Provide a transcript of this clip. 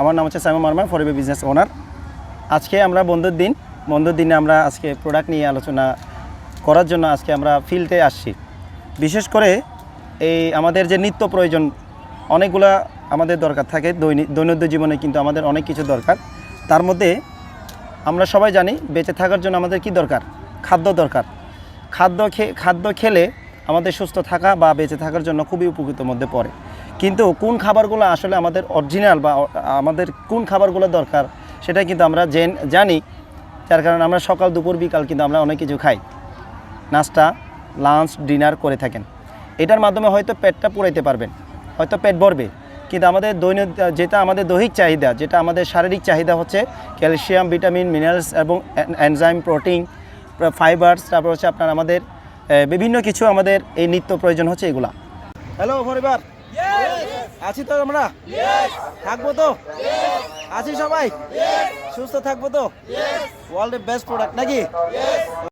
আমার নাম হচ্ছে সাইমা মার্মা ফরিবে বিজনেস ওনার আজকে আমরা বন্ধুর দিন। বন্ধুর দিনে আমরা আজকে প্রোডাক্ট নিয়ে আলোচনা করার জন্য আজকে আমরা ফিল্ডে আসছি। বিশেষ করে এই আমাদের যে নিত্য প্রয়োজন, অনেকগুলা আমাদের দরকার থাকে দৈনিক দৈনন্দিন জীবনে কিন্তু আমাদের অনেক কিছু দরকার। তার মধ্যে আমরা সবাই জানি বেঁচে থাকার জন্য আমাদের কি দরকার? খাদ্য দরকার। খাদ্য খাদ্য খেলে আমাদের সুস্থ থাকা বা বেঁচে থাকার জন্য খুবই উপকৃত মধ্যে পড়ে। কিন্তু কোন খাবারগুলো আসলে আমাদের অরিজিনাল বা আমাদের কোন খাবারগুলো দরকার সেটা কিন্তু আমরা জেন, জানি। যার কারণে আমরা সকাল, দুপুর, বিকাল কিন্তু আমরা অনেক কিছু খাই। নাস্তা লাঞ্চ ডিনার করে থাকেন। এটার মাধ্যমে হয়তো পেটটা পুরাইতে পারবেন, হয়তো পেট ভরবে। কিন্তু আমাদের দৈনিক যেটা আমাদের দৈহিক চাহিদা, যেটা আমাদের শারীরিক চাহিদা হচ্ছে ক্যালসিয়াম, ভিটামিন মিনারেলস এবং এনজাইম প্রোটিন ফাইবার্স তারপর হচ্ছে আপনার আমাদের বিভিন্ন কিছু আমাদের এই নিত্য প্রয়োজন হচ্ছে এগুলা। হ্যালো পরিবার। আছি তো আমরা? থাকব তো? আছি সবাই? সুস্থ থাকব তো? ওয়ার্ল্ডের বেস্ট প্রোডাক্ট নাকি?